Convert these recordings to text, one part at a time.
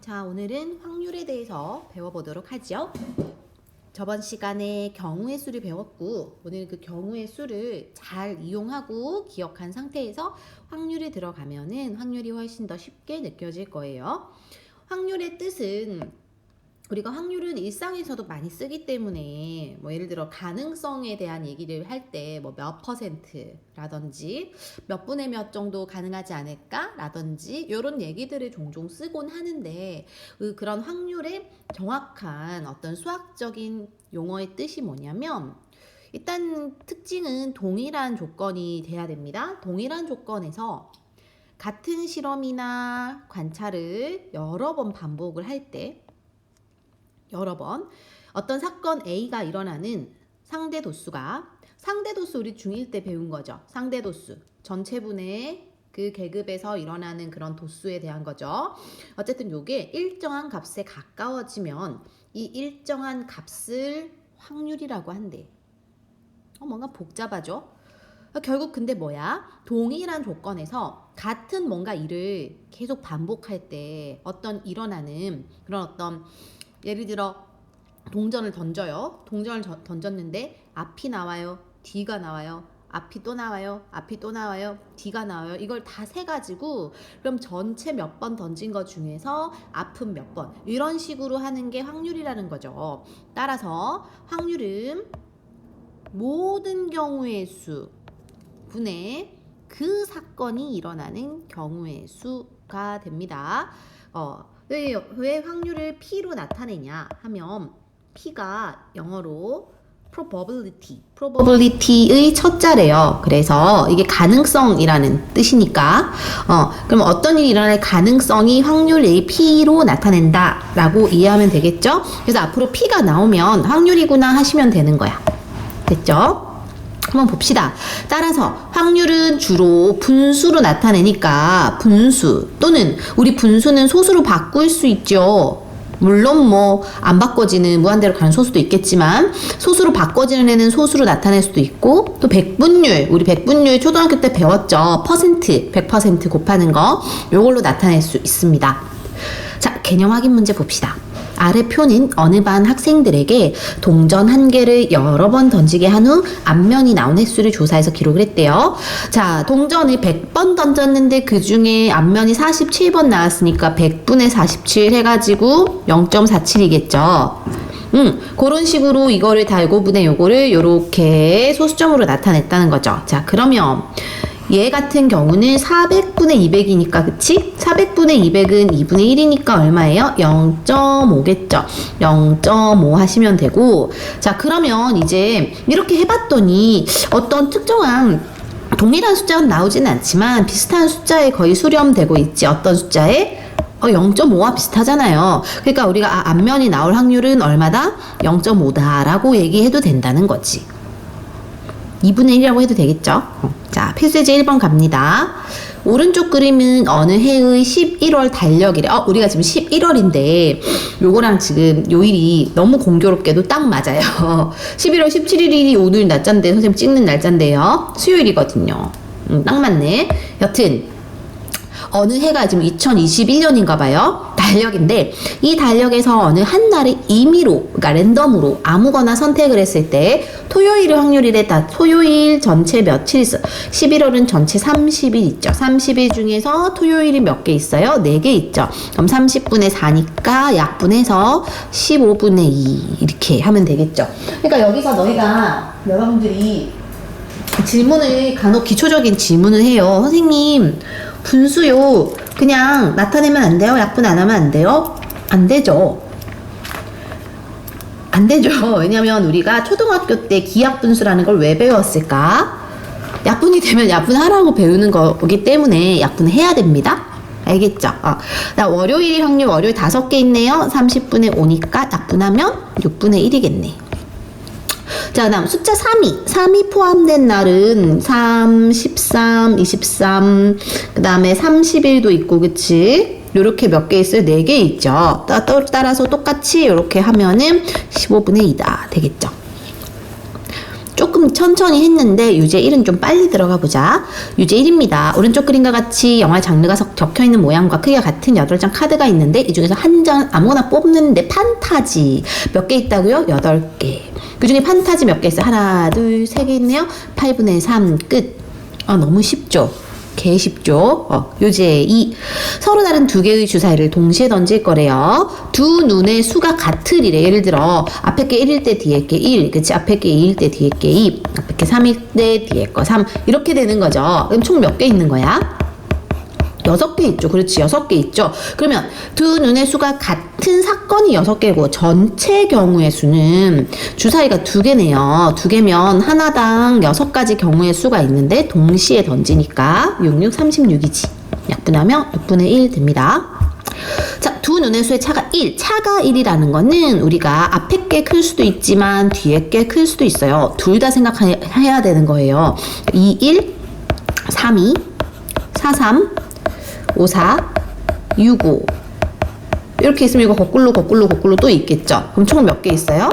자, 오늘은 확률에 대해서 배워보도록 하죠. 저번 시간에 경우의 수를 배웠고, 오늘 그 경우의 수를 잘 이용하고 기억한 상태에서 확률에 들어가면은 확률이 훨씬 더 쉽게 느껴질 거예요. 확률의 뜻은 우리가 확률은 일상에서도 많이 쓰기 때문에 뭐 예를 들어 가능성에 대한 얘기를 할 때 뭐 몇 퍼센트라든지 몇 분의 몇 정도 가능하지 않을까라든지 이런 얘기들을 종종 쓰곤 하는데 그 그런 확률의 정확한 어떤 수학적인 용어의 뜻이 뭐냐면 일단 특징은 동일한 조건이 돼야 됩니다. 동일한 조건에서 같은 실험이나 관찰을 여러 번 반복을 할때 여러 번 어떤 사건 A가 일어나는 상대 도수가 상대 도수 우리 중1 때 배운 거죠. 상대 도수 전체분의 그 계급에서 일어나는 그런 도수에 대한 거죠. 어쨌든 요게 일정한 값에 가까워지면 이 일정한 값을 확률이라고 한대. 어, 뭔가 복잡하죠? 결국 근데 뭐야? 동일한 조건에서 같은 뭔가 일을 계속 반복할 때 어떤 일어나는 그런 어떤 예를 들어 동전을 던져요. 동전을 저- 던졌는데 앞이 나와요. 뒤가 나와요. 앞이 또 나와요. 앞이 또 나와요. 뒤가 나와요. 이걸 다 세 가지고 그럼 전체 몇 번 던진 것 중에서 앞은 몇 번. 이런 식으로 하는 게 확률이라는 거죠. 따라서 확률은 모든 경우의 수 분의 그 사건이 일어나는 경우의 수 가 됩니다. 어, 왜, 왜 확률을 P로 나타내냐 하면 P가 영어로 probability, probability의 첫자래요. 그래서 이게 가능성이라는 뜻이니까, 어, 그럼 어떤 일이 일어날 가능성이 확률의 P로 나타낸다라고 이해하면 되겠죠? 그래서 앞으로 P가 나오면 확률이구나 하시면 되는 거야. 됐죠? 한번 봅시다. 따라서 확률은 주로 분수로 나타내니까 분수 또는 우리 분수는 소수로 바꿀 수 있죠. 물론 뭐 안 바꿔지는 무한대로 가는 소수도 있겠지만 소수로 바꿔지는 애는 소수로 나타낼 수도 있고 또 백분율 우리 백분율 초등학교 때 배웠죠. 퍼센트 100% 곱하는 거 요걸로 나타낼 수 있습니다. 자, 개념 확인 문제 봅시다. 아래 표는 어느 반 학생들에게 동전 한 개를 여러 번 던지게 한 후 앞면이 나온 횟수를 조사해서 기록을 했대요. 자, 동전을 100번 던졌는데 그 중에 앞면이 47번 나왔으니까 100분의 47 해가지고 0.47이겠죠. 음, 그런 식으로 이거를 달고 분의 요거를 요렇게 소수점으로 나타냈다는 거죠. 자, 그러면 얘 같은 경우는 400분의 200이니까 그치? 400분의 200은 2분의 1이니까 얼마예요? 0.5겠죠. 0.5 하시면 되고 자 그러면 이제 이렇게 해봤더니 어떤 특정한 동일한 숫자는 나오진 않지만 비슷한 숫자에 거의 수렴되고 있지 어떤 숫자에? 어, 0.5와 비슷하잖아요. 그러니까 우리가 아, 앞면이 나올 확률은 얼마다? 0.5다라고 얘기해도 된다는 거지. 2분의 1이라고 해도 되겠죠? 어, 자, 필수제 1번 갑니다. 오른쪽 그림은 어느 해의 11월 달력이래. 어, 우리가 지금 11월인데, 요거랑 지금 요일이 너무 공교롭게도 딱 맞아요. 11월 17일이 오늘 날짜인데, 선생님 찍는 날짜인데요. 수요일이거든요. 음, 딱 맞네. 여튼, 어느 해가 지금 2021년인가 봐요. 달력인데 이 달력에서 어느 한 날을 임의로 그러니까 랜덤으로 아무거나 선택을 했을 때 토요일 확률이래 다 토요일 전체 며칠 있어? 11월은 전체 30일 있죠. 30일 중에서 토요일이 몇 개 있어요? 4개 있죠. 그럼 30분의 4니까 약분해서 15분의 2 이렇게 하면 되겠죠. 그러니까 여기서 너희가 여러분들이 질문을 간혹 기초적인 질문을 해요. 선생님, 분수요. 그냥 나타내면 안 돼요? 약분 안 하면 안 돼요? 안 되죠. 안 되죠. 왜냐면 우리가 초등학교 때 기약분수라는 걸 왜 배웠을까? 약분이 되면 약분하라고 배우는 거기 때문에 약분을 해야 됩니다. 알겠죠? 어. 나 월요일 확률 월요일 다섯 개 있네요. 30분의 5니까 약분하면 6분의 1이겠네. 자, 그 다음 숫자 3이. 3이 포함된 날은 3, 13, 23, 그 다음에 30일도 있고, 그치? 요렇게 몇 개 있어요? 4개 있죠. 따, 따- 따라서 똑같이 요렇게 하면은 15분의 2다. 되겠죠. 조금 천천히 했는데 유제 1은 좀 빨리 들어가 보자. 유제 1입니다. 오른쪽 그림과 같이 영화 장르가 석- 적혀 있는 모양과 크기가 같은 8장 카드가 있는데 이 중에서 한 장 아무거나 뽑는데 판타지 몇 개 있다고요? 8개. 그 중에 판타지 몇 개 있어요? 하나, 둘, 세 개 있네요. 8분의 3 끝. 아, 너무 쉽죠? 개 쉽죠? 어, 요제 2. 서로 다른 두 개의 주사위를 동시에 던질 거래요. 두 눈의 수가 같으리래. 예를 들어, 앞에 게 1일 때 뒤에 게 1. 그치? 앞에 게 2일 때 뒤에 게 2. 앞에 게 3일 때 뒤에 거 3. 이렇게 되는 거죠. 그럼 총 몇 개 있는 거야? 여섯 개 있죠. 그렇지. 여섯 개 있죠. 그러면 두 눈의 수가 같은 사건이 여섯 개고 전체 경우의 수는 주사위가 두 개네요. 두 개면 하나당 여섯 가지 경우의 수가 있는데 동시에 던지니까 66, 36이지. 약분하면 6분의 1 됩니다. 자, 두 눈의 수의 차가 1. 차가 1이라는 거는 우리가 앞에 게 클 수도 있지만 뒤에 게 클 수도 있어요. 둘 다 생각해야 되는 거예요. 2, 1, 3, 2, 4, 3, 5, 4, 6, 5. 이렇게 있으면 이거 거꾸로, 거꾸로, 거꾸로 또 있겠죠? 그럼 총 몇 개 있어요?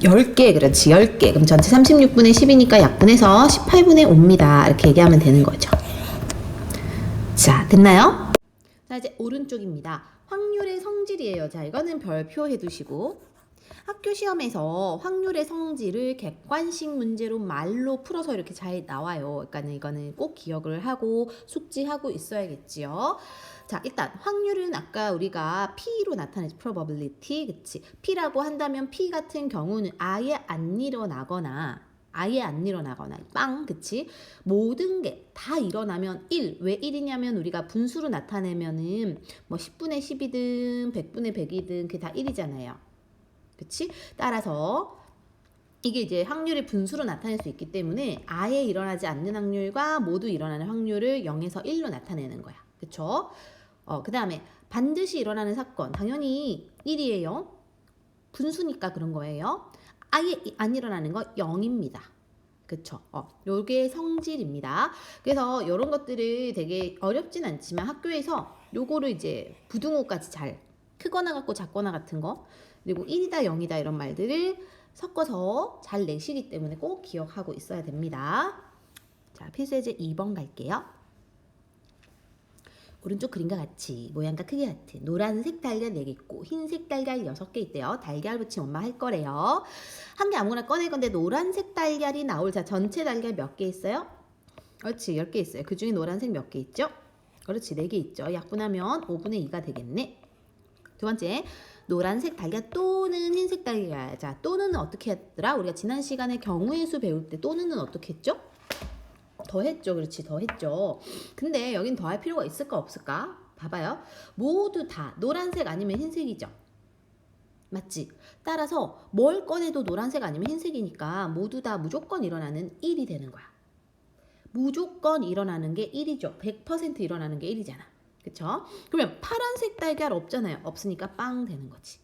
10개, 그렇지, 10개. 그럼 전체 36분의 10이니까 약분해서 18분의 5입니다. 이렇게 얘기하면 되는 거죠. 자, 됐나요? 자, 이제 오른쪽입니다. 확률의 성질이에요. 자, 이거는 별표 해두시고. 학교 시험에서 확률의 성질을 객관식 문제로 말로 풀어서 이렇게 잘 나와요. 그러니까 이거는 꼭 기억을 하고 숙지하고 있어야겠지요. 자, 일단 확률은 아까 우리가 P로 나타냈죠. probability. 그치? P라고 한다면 P 같은 경우는 아예 안 일어나거나 아예 안 일어나거나 빵 그치 모든 게 다 일어나면 1. 왜 1이냐면 우리가 분수로 나타내면은 뭐 10분의 10이든 100분의 100이든 그게 다 1이잖아요. 그치? 따라서 이게 이제 확률이 분수로 나타낼 수 있기 때문에 아예 일어나지 않는 확률과 모두 일어나는 확률을 0에서 1로 나타내는 거야. 그쵸? 어, 그 다음에 반드시 일어나는 사건. 당연히 1이에요. 분수니까 그런 거예요. 아예 이- 안 일어나는 거 0입니다. 그쵸? 어, 요게 성질입니다. 그래서 이런 것들을 되게 어렵진 않지만 학교에서 요거를 이제 부등호까지 잘 크거나 같고 작거나 같은 거 그리고 1이다 0이다 이런 말들을 섞어서 잘 내시기 때문에 꼭 기억하고 있어야 됩니다. 자, 필수예제 2번 갈게요. 오른쪽 그림과 같이 모양과 크기 같은 노란색 달걀 4개 있고 흰색 달걀 6개 있대요. 달걀 붙임 엄마 할 거래요. 한 개 아무거나 꺼낼 건데 노란색 달걀이 나올 자 전체 달걀 몇 개 있어요? 그렇지 10개 있어요. 그 중에 노란색 몇 개 있죠? 그렇지 4개 있죠. 약분하면 5분의 2가 되겠네. 두 번째 노란색 달걀 또는 흰색 달걀 자 또는 어떻게 했더라? 우리가 지난 시간에 경우의 수 배울 때 또는은 어떻게 했죠? 더 했죠. 그렇지. 더 했죠. 근데 여긴 더 할 필요가 있을까 없을까? 봐봐요. 모두 다 노란색 아니면 흰색이죠. 맞지? 따라서 뭘 꺼내도 노란색 아니면 흰색이니까 모두 다 무조건 일어나는 1이 되는 거야. 무조건 일어나는 게 1이죠. 100% 일어나는 게 1이잖아. 그쵸? 그러면 파란색 달걀 없잖아요. 없으니까 빵 되는 거지.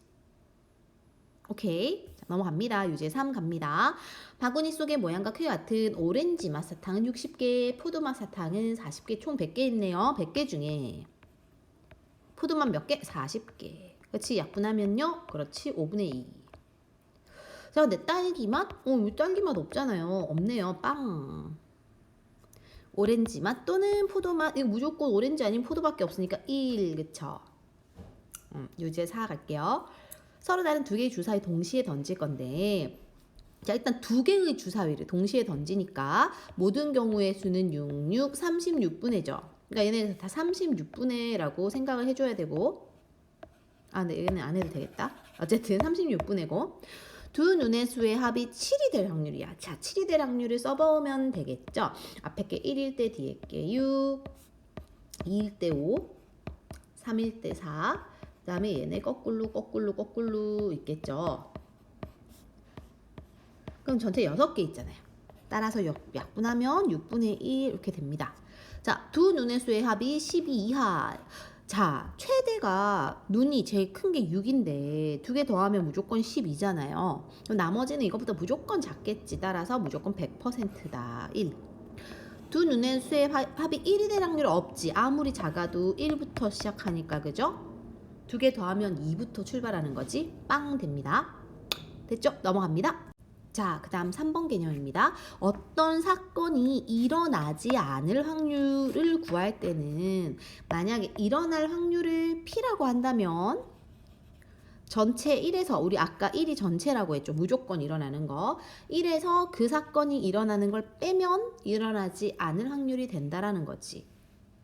오케이. 자, 넘어갑니다. 유제 3 갑니다. 바구니 속의 모양과 크기 같은 오렌지 맛 사탕은 60개, 포도 맛 사탕은 40개, 총 100개 있네요. 100개 중에 포도맛 몇 개? 40개. 그렇지? 약분하면요. 그렇지. 5분의 2. 자, 근데 딸기 맛? 어, 왜 딸기 맛 없잖아요. 없네요. 빵. 오렌지 맛 또는 포도 맛. 무조건 오렌지 아니면 포도밖에 없으니까 1. 그쵸? 음, 유제 4 갈게요. 서로 다른 두 개의 주사위 동시에 던질 건데 자 일단 두 개의 주사위를 동시에 던지니까 모든 경우의 수는 66, 36분의죠. 그러니까 얘네 다 36분의라고 생각을 해줘야 되고 아 근데 얘는 안 해도 되겠다. 어쨌든 36분의고 두 눈의 수의 합이 7이 될 확률이야. 자 7이 될 확률을 써보면 되겠죠. 앞에 게 1일 때 뒤에 게 6, 2일 때 5, 3일 때 4, 그 다음에 얘네 거꾸로 거꾸로 거꾸로 있겠죠. 그럼 전체 6개 있잖아요. 따라서 역- 약분하면 6분의 1 이렇게 됩니다. 자, 두 눈의 수의 합이 12 이하. 자, 최대가 눈이 제일 큰 게 6인데 두 개 더하면 무조건 12잖아요. 그럼 나머지는 이것보다 무조건 작겠지. 따라서 무조건 100%다. 1. 두 눈의 수의 화- 합이 1이 될 확률 없지. 아무리 작아도 1부터 시작하니까 그죠? 두 개 더하면 2부터 출발하는 거지. 빵 됩니다. 됐죠? 넘어갑니다. 자, 그 다음 3번 개념입니다. 어떤 사건이 일어나지 않을 확률을 구할 때는 만약에 일어날 확률을 P라고 한다면 전체 1에서 우리 아까 1이 전체라고 했죠. 무조건 일어나는 거. 1에서 그 사건이 일어나는 걸 빼면 일어나지 않을 확률이 된다라는 거지.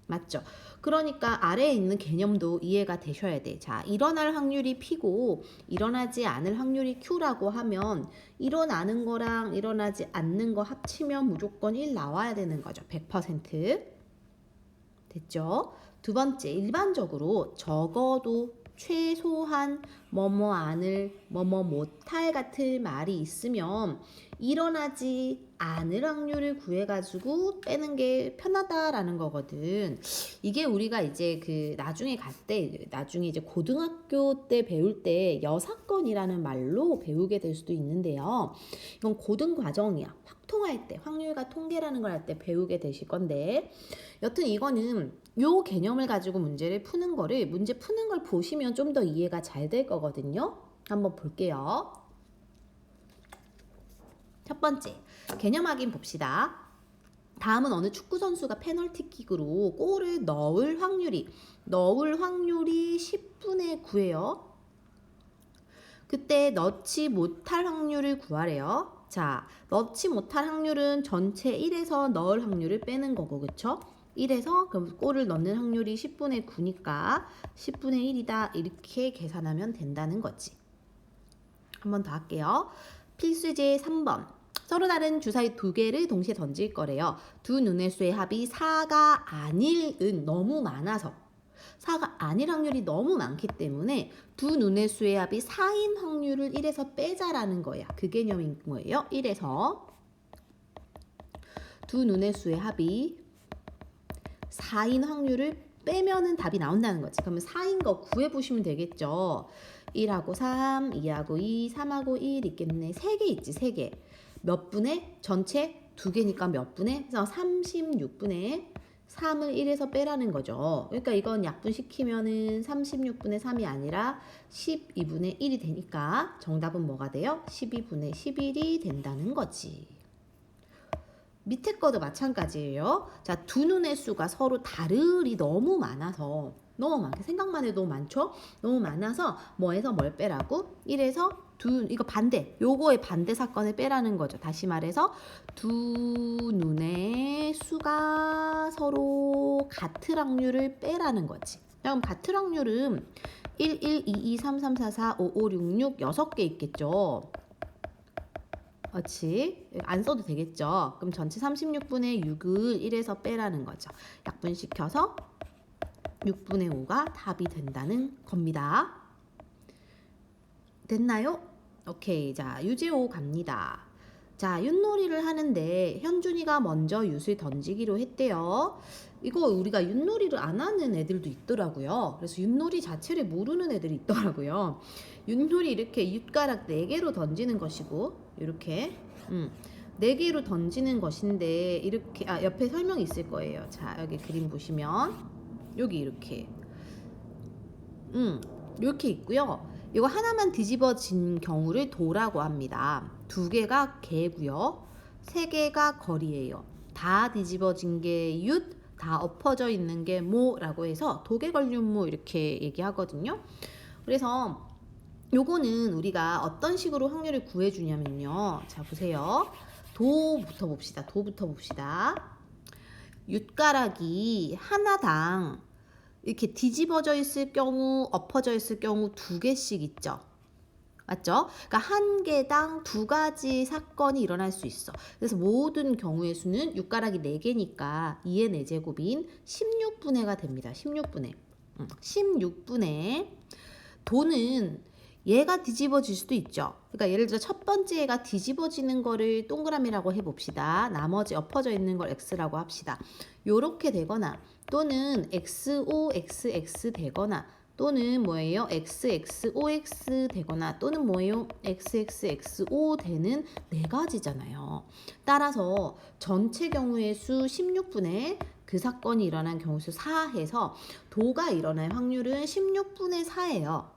맞죠? 그러니까 아래에 있는 개념도 이해가 되셔야 돼. 자, 일어날 확률이 P고 일어나지 않을 확률이 Q라고 하면 일어나는 거랑 일어나지 않는 거 합치면 무조건 1 나와야 되는 거죠. 100%. 됐죠? 두 번째, 일반적으로 적어도 최소한 뭐뭐 안을 뭐뭐 못할 같은 말이 있으면 일어나지 않을 확률을 구해가지고 빼는 게 편하다라는 거거든. 이게 우리가 이제 그 나중에 갈 때, 나중에 이제 고등학교 때 배울 때 여사건이라는 말로 배우게 될 수도 있는데요. 이건 고등 과정이야. 확통할 때, 확률과 통계라는 걸 할 때 배우게 되실 건데, 여튼 이거는 요 개념을 가지고 문제를 푸는 거를 문제 푸는 걸 보시면 좀 더 이해가 잘 될 거거든요. 한번 볼게요. 첫 번째, 개념 확인 봅시다. 다음은 어느 축구 선수가 페널티킥으로 골을 넣을 확률이 넣을 확률이 10분의 9예요. 그때 넣지 못할 확률을 구하래요. 자, 넣지 못할 확률은 전체 1에서 넣을 확률을 빼는 거고, 그쵸? 1에서 그럼 골을 넣는 확률이 10분의 9니까 10분의 1이다 이렇게 계산하면 된다는 거지. 한 번 더 할게요. 필수제 3번. 서로 다른 주사위 두 개를 동시에 던질 거래요. 두 눈의 수의 합이 4가 아닐은 너무 많아서 4가 아닐 확률이 너무 많기 때문에 두 눈의 수의 합이 4인 확률을 1에서 빼자라는 거야. 그 개념인 거예요. 1에서 두 눈의 수의 합이 4인 확률을 빼면은 답이 나온다는 거지. 그러면 4인 거 구해 보시면 되겠죠. 1하고 3, 2하고 2, 3하고 1 있겠네. 3개 있지, 3개. 몇 분의 전체 두 개니까 몇 분의 그래서 36분의 3을 1에서 빼라는 거죠. 그러니까 이건 약분시키면은 36분의 3이 아니라 12분의 1이 되니까 정답은 뭐가 돼요? 12분의 11이 된다는 거지. 밑에 거도 마찬가지예요. 자, 두 눈의 수가 서로 다르리 너무 많아서 너무 많게 생각만 해도 많죠? 너무 많아서 뭐에서 뭘 빼라고? 1에서 두 이거 반대. 요거의 반대 사건을 빼라는 거죠. 다시 말해서 두 눈의 수가 서로 같을 확률을 빼라는 거지. 그럼 같을 확률은 1, 1, 2, 2, 3, 3, 4, 4, 5, 5, 6, 6 6개 있겠죠. 그렇지. 안 써도 되겠죠. 그럼 전체 36분의 6을 1에서 빼라는 거죠. 약분시켜서 6분의 5가 답이 된다는 겁니다. 됐나요? 오케이. 자, 유재호 갑니다. 자, 윷놀이를 하는데 현준이가 먼저 윷을 던지기로 했대요. 이거 우리가 윷놀이를 안 하는 애들도 있더라고요. 그래서 윷놀이 자체를 모르는 애들이 있더라고요. 윷놀이 이렇게 윷가락 4개로 던지는 것이고 이렇게 음, 4개로 던지는 것인데 이렇게 아 옆에 설명이 있을 거예요. 자, 여기 그림 보시면 여기 이렇게 음, 이렇게 있고요. 이거 하나만 뒤집어진 경우를 도라고 합니다. 두 개가 개고요. 세 개가 거리예요. 다 뒤집어진 게 윷, 다 엎어져 있는 게 모라고 해서 도개걸륜모 이렇게 얘기하거든요. 그래서 요거는 우리가 어떤 식으로 확률을 구해주냐면요. 자, 보세요. 도부터 봅시다. 도부터 봅시다. 윷가락이 하나당 이렇게 뒤집어져 있을 경우, 엎어져 있을 경우 두 개씩 있죠. 맞죠? 그러니까 한 개당 두 가지 사건이 일어날 수 있어. 그래서 모든 경우의 수는 6가락이 4개니까 2의 4제곱인 16분의가 됩니다. 16분의. 16분의 도는 얘가 뒤집어질 수도 있죠. 그러니까 예를 들어 첫 번째 애가 뒤집어지는 거를 동그라미라고 해봅시다. 나머지 엎어져 있는 걸 x라고 합시다. 요렇게 되거나 또는 xo, xx 되거나 또는 뭐예요? xxox 되거나 또는 뭐예요? xxxo 되는 네 가지잖아요. 따라서 전체 경우의 수 16분의 그 사건이 일어난 경우 수4 해서 도가 일어날 확률은 16분의 4예요.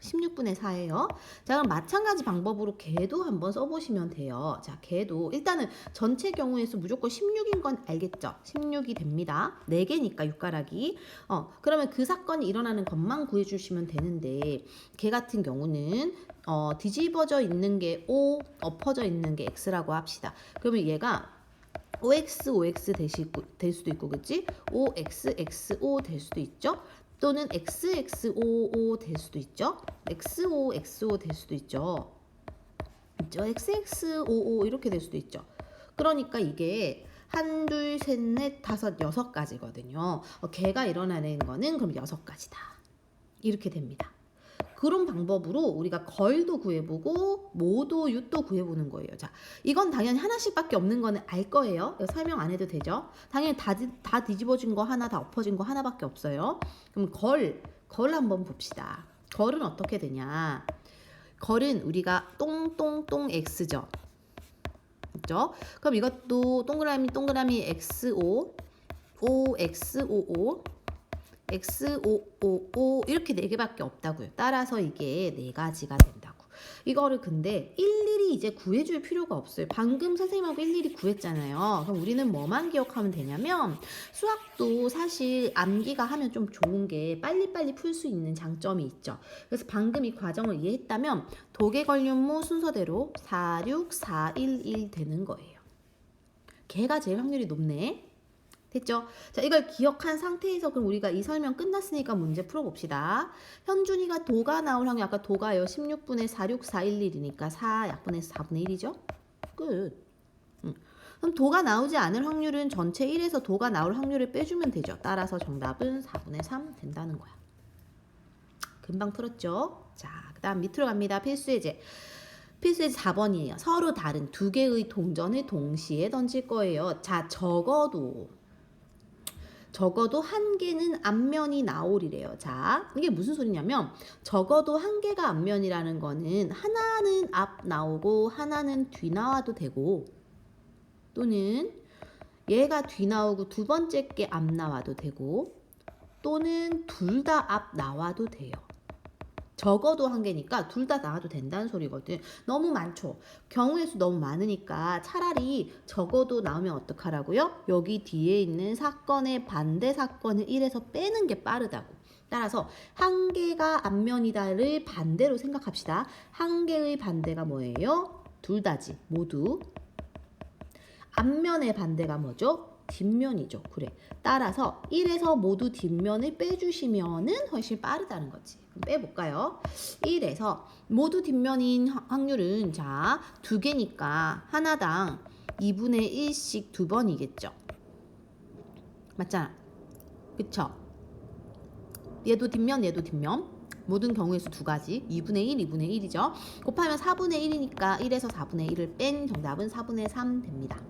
16분의 4예요. 자, 그럼 마찬가지 방법으로 개도 한번 써보시면 돼요. 자, 개도 일단은 전체 경우의 수 무조건 16인 건 알겠죠? 16이 됩니다. 4개니까 6가락이. 어, 그러면 그 사건이 일어나는 것만 구해주시면 되는데 개 같은 경우는 어, 뒤집어져 있는 게 O, 엎어져 있는 게 X라고 합시다. 그러면 얘가 OX, OX 되시고, 될 수도 있고, 그치? OX, XO 될 수도 있죠? 또는 XXOO 될 수도 있죠? XO, XO 될 수도 있죠? 있죠? XXOO 이렇게 될 수도 있죠? 그러니까 이게 한, 둘, 셋, 넷, 다섯, 여섯 가지거든요. 어, 개가 일어나는 거는 그럼 여섯 가지다. 이렇게 됩니다. 그런 방법으로 우리가 걸도 구해보고 모도 윷도 구해보는 거예요. 자, 이건 당연히 하나씩밖에 없는 거는 알 거예요. 설명 안 해도 되죠? 당연히 다, 뒤- 다 뒤집어진 거 하나, 다 엎어진 거 하나밖에 없어요. 그럼 걸, 걸 한번 봅시다. 걸은 어떻게 되냐? 걸은 우리가 똥똥똥 x죠. 그죠? 그럼 이것도 동그라미 동그라미 xo, o x o o x o o o 이렇게 네 개밖에 없다고요. 따라서 이게 네 가지가 된다고. 이거를 근데 일일이 이제 구해줄 필요가 없어요. 방금 선생님하고 일일이 구했잖아요. 그럼 우리는 뭐만 기억하면 되냐면 수학도 사실 암기가 하면 좀 좋은 게 빨리빨리 풀 수 있는 장점이 있죠. 그래서 방금 이 과정을 이해했다면 도개 관련무 순서대로 4, 6, 4, 1, 1 되는 거예요. 걔가 제일 확률이 높네. 됐죠? 자, 이걸 기억한 상태에서 그럼 우리가 이 설명 끝났으니까 문제 풀어봅시다. 현준이가 도가 나올 확률, 아까 도가요. 16분의 4, 6, 4, 1, 1이니까 4 약분해서 4분의 1이죠? 끝. 음. 그럼 도가 나오지 않을 확률은 전체 1에서 도가 나올 확률을 빼주면 되죠. 따라서 정답은 4분의 3 된다는 거야. 금방 풀었죠? 자, 그 다음 밑으로 갑니다. 필수예제. 필수예제 4번이에요. 서로 다른 두 개의 동전을 동시에 던질 거예요. 자, 적어도 적어도 한 개는 앞면이 나오리래요. 자, 이게 무슨 소리냐면 적어도 한 개가 앞면이라는 거는 하나는 앞 나오고 하나는 뒤 나와도 되고 또는 얘가 뒤 나오고 두 번째 게 앞 나와도 되고 또는 둘 다 앞 나와도 돼요. 적어도 한 개니까 둘 다 나와도 된다는 소리거든. 너무 많죠. 경우의 수 너무 많으니까 차라리 적어도 나오면 어떡하라고요? 여기 뒤에 있는 사건의 반대 사건을 1에서 빼는 게 빠르다고. 따라서 한 개가 앞면이다를 반대로 생각합시다. 한 개의 반대가 뭐예요? 둘 다지. 모두. 앞면의 반대가 뭐죠? 뒷면이죠. 그래. 따라서 1에서 모두 뒷면을 빼주시면은 훨씬 빠르다는 거지. 그럼 빼볼까요? 1에서 모두 뒷면인 확- 확률은 자, 두 개니까 하나당 2분의 1씩 두 번이겠죠. 맞잖아. 그쵸? 얘도 뒷면, 얘도 뒷면. 모든 경우의 수 두 가지. 2분의 1, 2분의 1이죠. 곱하면 4분의 1이니까 1에서 4분의 1을 뺀 정답은 4분의 3 됩니다.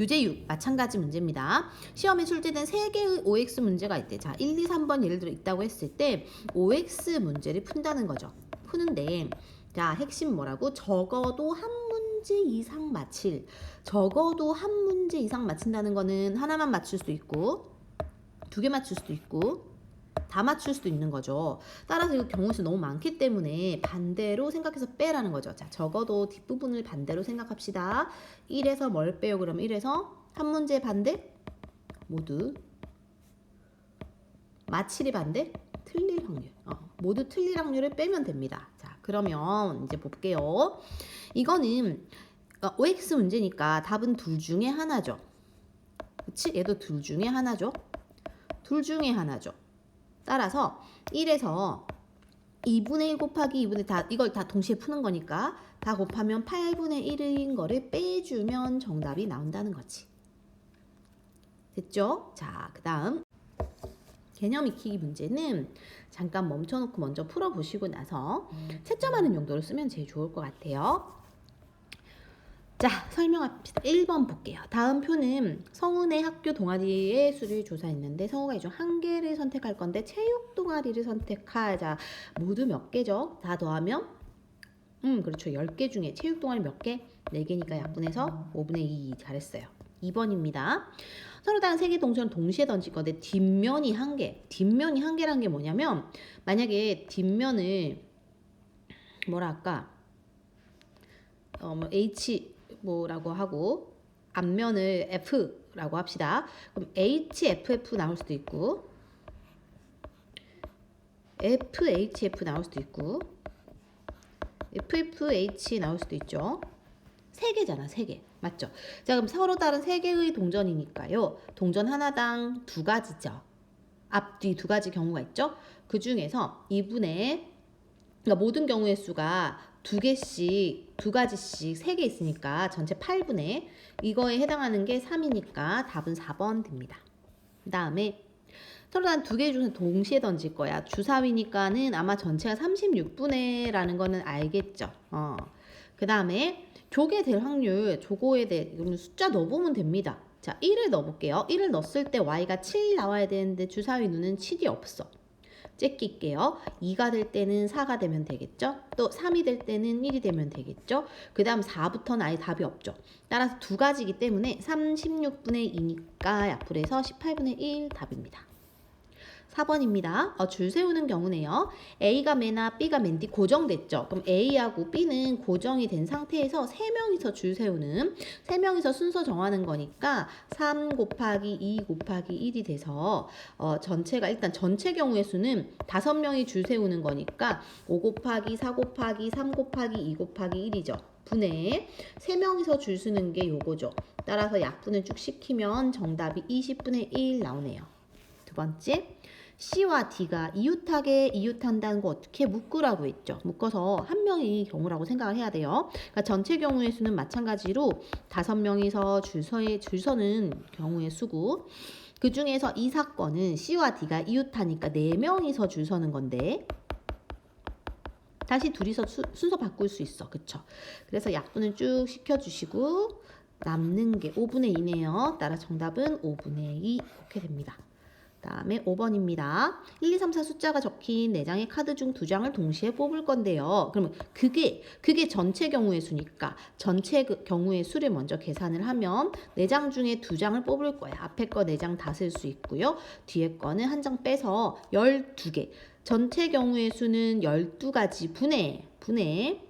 유제 6 마찬가지 문제입니다. 시험에 출제된 3개의 OX 문제가 있대. 자, 1, 2, 3번 예를 들어 있다고 했을 때 OX 문제를 푼다는 거죠. 푸는데 자, 핵심 뭐라고? 적어도 한 문제 이상 맞힐. 적어도 한 문제 이상 맞힌다는 거는 하나만 맞출 수도 있고 두 개 맞출 수도 있고 다 맞출 수도 있는 거죠. 따라서 이거 경우 수 너무 많기 때문에 반대로 생각해서 빼라는 거죠. 자, 적어도 뒷부분을 반대로 생각합시다. 1에서 뭘 빼요? 그러면 1에서 한 문제 반대 모두 마칠이 반대 틀릴 확률. 어, 모두 틀릴 확률을 빼면 됩니다. 자, 그러면 이제 볼게요. 이거는 어, OX 문제니까 답은 둘 중에 하나죠. 그치? 얘도 둘 중에 하나죠. 둘 중에 하나죠. 따라서 1에서 2분의 1 곱하기 2분의 다 이걸 다 동시에 푸는 거니까 다 곱하면 8분의 1인 거를 빼주면 정답이 나온다는 거지. 됐죠? 자, 그 다음 개념 익히기 문제는 잠깐 멈춰놓고 먼저 풀어보시고 나서 채점하는 용도로 쓰면 제일 좋을 것 같아요. 자, 설명합시다. 1번 볼게요. 다음 표는 성운의 학교 동아리의 수를 조사했는데 성우가 이중 한 개를 선택할 건데 체육 동아리를 선택하자. 모두 몇 개죠? 다 더하면 음, 그렇죠. 10개 중에 체육 동아리 몇 개? 4개니까 약분해서 5분의 2 잘했어요. 2번입니다. 서로 다른 세개 동전을 동시에 던질 건데 뒷면이 한 개. 뒷면이 한 개란 게 뭐냐면 만약에 뒷면을 뭐라 할까? 어, 뭐 H 뭐라고 하고 앞면을 F라고 합시다. 그럼 HFF 나올 수도 있고 FHF 나올 수도 있고 FFH 나올 수도 있죠. 세 개잖아, 세 개. 맞죠? 자, 그럼 서로 다른 세 개의 동전이니까요. 동전 하나당 두 가지죠. 앞뒤 두 가지 경우가 있죠. 그 중에서 2분의 그러니까 모든 경우의 수가 두 개씩, 두 가지씩 세 개 있으니까 전체 8분의 이거에 해당하는 게 3이니까 답은 4번 됩니다. 그 다음에 서로 단두개 중에 동시에 던질 거야. 주사위니까는 아마 전체가 36분의 라는 거는 알겠죠. 어. 그 다음에 조개 될 확률, 조고에 대해 숫자 넣어보면 됩니다. 자, 1을 넣어볼게요. 1을 넣었을 때 y가 7 나와야 되는데 주사위 눈은 7이 없어. 째낄게요. 2가 될 때는 4가 되면 되겠죠? 또 3이 될 때는 1이 되면 되겠죠? 그 다음 4부터는 아예 답이 없죠. 따라서 두 가지이기 때문에 36분의 2니까 약불에서 18분의 1 답입니다. 4번입니다. 어, 줄 세우는 경우네요. A가 맨나 B가 맨 뒤 고정됐죠. 그럼 A하고 B는 고정이 된 상태에서 3명이서 줄 세우는 3명이서 순서 정하는 거니까 3 곱하기 2 곱하기 1이 돼서 어, 전체가 일단 전체 경우의 수는 5명이 줄 세우는 거니까 5 곱하기 4 곱하기 3 곱하기 2 곱하기 1이죠. 분의 3명이서 줄 쓰는 게 요거죠. 따라서 약분을 쭉 시키면 정답이 20분의 1 나오네요. 두 번째, C와 D가 이웃하게 이웃한다는 거 어떻게 묶으라고 했죠. 묶어서 한 명이 경우라고 생각을 해야 돼요. 그러니까 전체 경우의 수는 마찬가지로 다섯 명이서 줄서에 줄 서는 경우의 수고 그 중에서 이 사건은 C와 D가 이웃하니까 네 명이서 줄 서는 건데 다시 둘이서 수, 순서 바꿀 수 있어. 그쵸? 그래서 약분을 쭉 시켜주시고 남는 게 5분의 2네요. 따라 정답은 5분의 2 이렇게 됩니다. 다음에 5번입니다. 1, 2, 3, 4 숫자가 적힌 4장의 카드 중 2장을 동시에 뽑을 건데요. 그러면 그게 그게 전체 경우의 수니까 전체 그 경우의 수를 먼저 계산을 하면 4장 중에 2장을 뽑을 거야. 앞에 거 4장 다 쓸 수 있고요. 뒤에 거는 한 장 빼서 12개. 전체 경우의 수는 12가지 분의 분의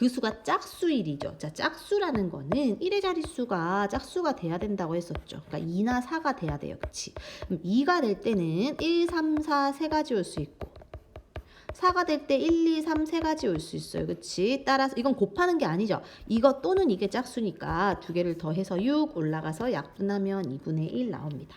그 수가 짝수일이죠. 자, 짝수라는 거는 1의 자릿수가 짝수가 돼야 된다고 했었죠. 그러니까 2나 4가 돼야 돼요. 그치? 그럼 2가 될 때는 1, 3, 4 세 가지 올 수 있고 4가 될 때 1, 2, 3 세 가지 올 수 있어요. 그치? 따라서 이건 곱하는 게 아니죠. 이거 또는 이게 짝수니까 두 개를 더해서 6 올라가서 약분하면 2분의 1 나옵니다.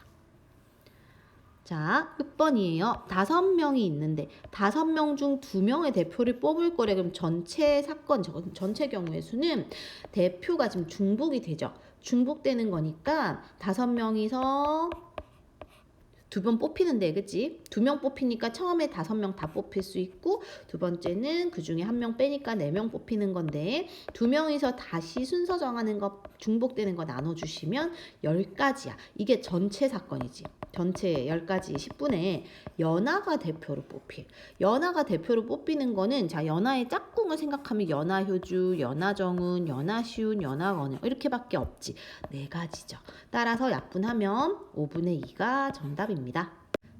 자, 6번이에요. 다섯 명이 있는데 다섯 명 중 두 명의 대표를 뽑을 거래. 그럼 전체 사건, 저- 전체 경우의 수는 대표가 지금 중복이 되죠. 중복되는 거니까 다섯 명이서 두 번 뽑히는데, 그치? 두 명 뽑히니까 처음에 다섯 명 다 뽑힐 수 있고, 두 번째는 그 중에 한 명 빼니까 네 명 뽑히는 건데, 두 명이서 다시 순서 정하는 거, 중복되는 거 나눠주시면 열가지야 이게 전체 사건이지. 전체 10가지 10분에 연하가 대표로 뽑힐. 연하가 대표로 뽑히는 거는 자, 연하의 짝꿍을 생각하면 연하효주, 연하정은, 연하시운, 연하건은 이렇게밖에 없지. 네 가지죠. 따라서 약분하면 5분의 2가 정답입니다.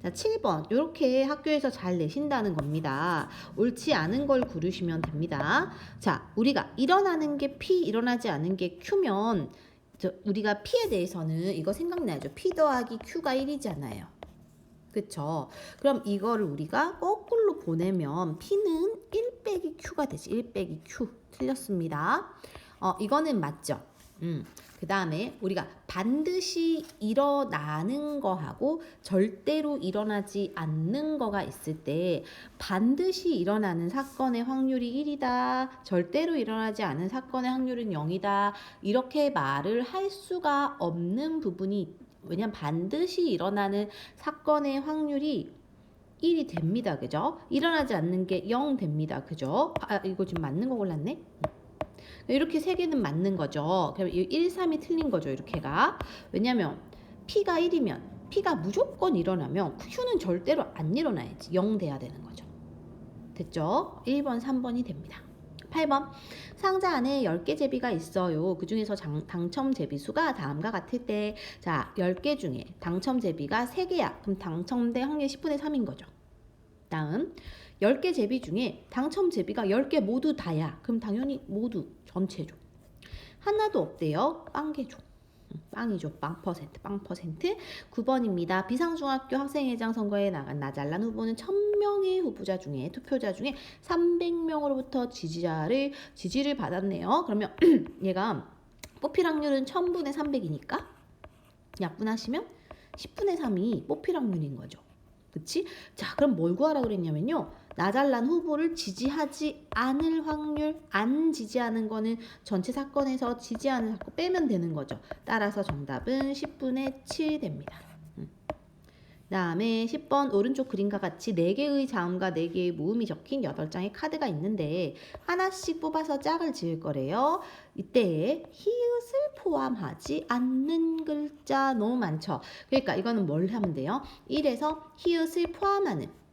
자, 7번. 이렇게 학교에서 잘 내신다는 겁니다. 옳지 않은 걸 고르시면 됩니다. 자, 우리가 일어나는 게 P, 일어나지 않은 게 Q면 저 우리가 P에 대해서는 이거 생각나죠? P 더하기 Q가 1이잖아요. 그쵸? 그럼 이거를 우리가 거꾸로 보내면 P는 1 빼기 Q가 되지. 1 빼기 Q. 틀렸습니다. 어, 이거는 맞죠? 음. 그 다음에 우리가 반드시 일어나는 거하고 절대로 일어나지 않는 거가 있을 때 반드시 일어나는 사건의 확률이 1이다. 절대로 일어나지 않은 사건의 확률은 0이다. 이렇게 말을 할 수가 없는 부분이 왜냐면 반드시 일어나는 사건의 확률이 1이 됩니다. 그죠? 일어나지 않는 게 0 됩니다. 그죠? 아, 이거 지금 맞는 거 골랐네? 이렇게 세 개는 맞는 거죠. 그럼 1, 3이 틀린 거죠. 이렇게가. 왜냐면 P가 1이면 P가 무조건 일어나면 Q는 절대로 안 일어나야지. 0 돼야 되는 거죠. 됐죠? 1번, 3번이 됩니다. 8번 상자 안에 10개 제비가 있어요. 그 중에서 장- 당첨 제비 수가 다음과 같을 때 자, 10개 중에 당첨 제비가 3개야. 그럼 당첨될 확률이 10분의 3인 거죠. 다음 10개 제비 중에 당첨 제비가 10개 모두 다야. 그럼 당연히 모두 전체죠. 하나도 없대요. 빵개죠. 음, 빵이죠. 빵 퍼센트, 빵 퍼센트. 9번입니다. 비상중학교 학생회장 선거에 나간 나잘란 후보는 1000명의 후보자 중에 투표자 중에 300명으로부터 지지자를 지지를 받았네요. 그러면 얘가 뽑힐 확률은 1000분의 300이니까 약분하시면 10분의 3이 뽑힐 확률인 거죠. 그치? 자, 그럼 뭘 구하라 그랬냐면요. 나잘란 후보를 지지하지 않을 확률, 안 지지하는 거는 전체 사건에서 지지하는 사건 빼면 되는 거죠. 따라서 정답은 10분의 7 됩니다. 음. 다음에 10번 오른쪽 그림과 같이 4개의 자음과 4개의 모음이 적힌 8장의 카드가 있는데 하나씩 뽑아서 짝을 지을 거래요. 이때 히읗을 포함하지 않는 글자 너무 많죠. 그러니까 이거는 뭘 하면 돼요? 1에서 히읗을 포함하는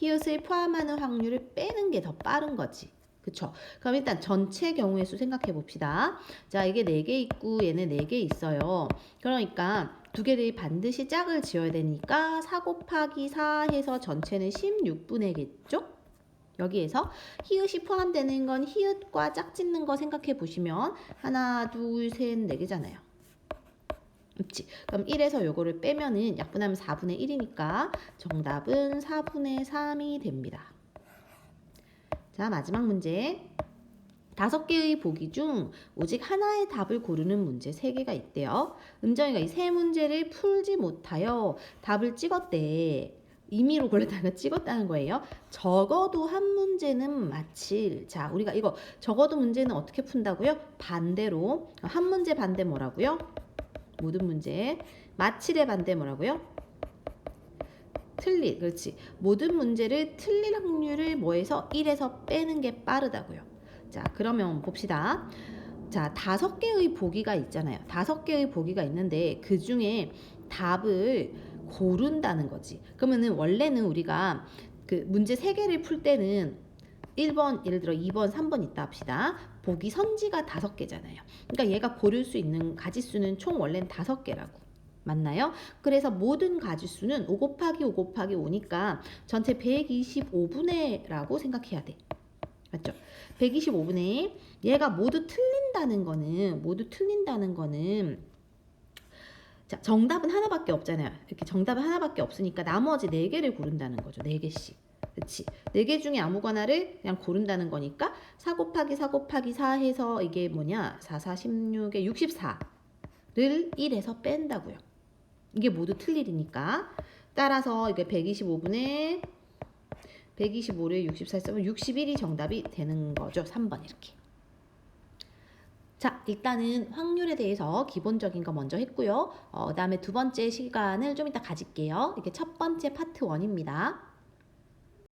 히읗을 포함하는 확률을 빼는 게 더 빠른 거지. 그쵸? 그럼 일단 전체 경우의 수 생각해 봅시다. 자, 이게 4개 있고 얘는 4개 있어요. 그러니까 두 개를 반드시 짝을 지어야 되니까 4 곱하기 4 해서 전체는 16분의겠죠? 여기에서 히읗이 포함되는 건 히읗과 짝 짓는 거 생각해 보시면 하나, 둘, 셋, 네 개잖아요. 그렇지. 그럼 1에서 요거를 빼면은 약분하면 4분의 1이니까 정답은 4분의 3이 됩니다. 자, 마지막 문제. 다섯 개의 보기 중 오직 하나의 답을 고르는 문제 세 개가 있대요. 은정이가 이 세 문제를 풀지 못하여 답을 찍었대. 임의로 골랐다가 찍었다는 거예요. 적어도 한 문제는 맞힐. 자, 우리가 이거 적어도 문제는 어떻게 푼다고요? 반대로. 한 문제 반대 뭐라고요? 모든 문제. 맞힐의 반대 뭐라고요? 틀린. 그렇지. 모든 문제를 틀릴 확률을 뭐해서 1에서 빼는 게 빠르다고요. 자, 그러면 봅시다. 자, 다섯 개의 보기가 있잖아요. 다섯 개의 보기가 있는데 그 중에 답을 고른다는 거지. 그러면은 원래는 우리가 그 문제 세 개를 풀 때는 1번 예를 들어 2번, 3번 있다 합시다. 보기 선지가 다섯 개잖아요. 그러니까 얘가 고를 수 있는 가지수는 총 원래는 다섯 개라고. 맞나요? 그래서 모든 가지수는 5 곱하기 5 곱하기 5니까 전체 125분의 라고 생각해야 돼. 맞죠? 125분의 얘가 모두 틀린다는 거는 모두 틀린다는 거는 자, 정답은 하나밖에 없잖아요. 이렇게 정답은 하나밖에 없으니까 나머지 네 개를 고른다는 거죠. 네 개씩. 그렇지. 네개 중에 아무거나를 그냥 고른다는 거니까 4 곱하기 4 곱하기 4 해서 이게 뭐냐? 4, 4, 16에 64를 1에서 뺀다고요. 이게 모두 틀 일이니까. 따라서 이게 125분의 125를 64 쓰면 61이 정답이 되는 거죠. 3번 이렇게. 자, 일단은 확률에 대해서 기본적인 거 먼저 했고요. 어, 그다음에 두 번째 시간을 좀 이따 가질게요. 이게 첫 번째 파트 1입니다.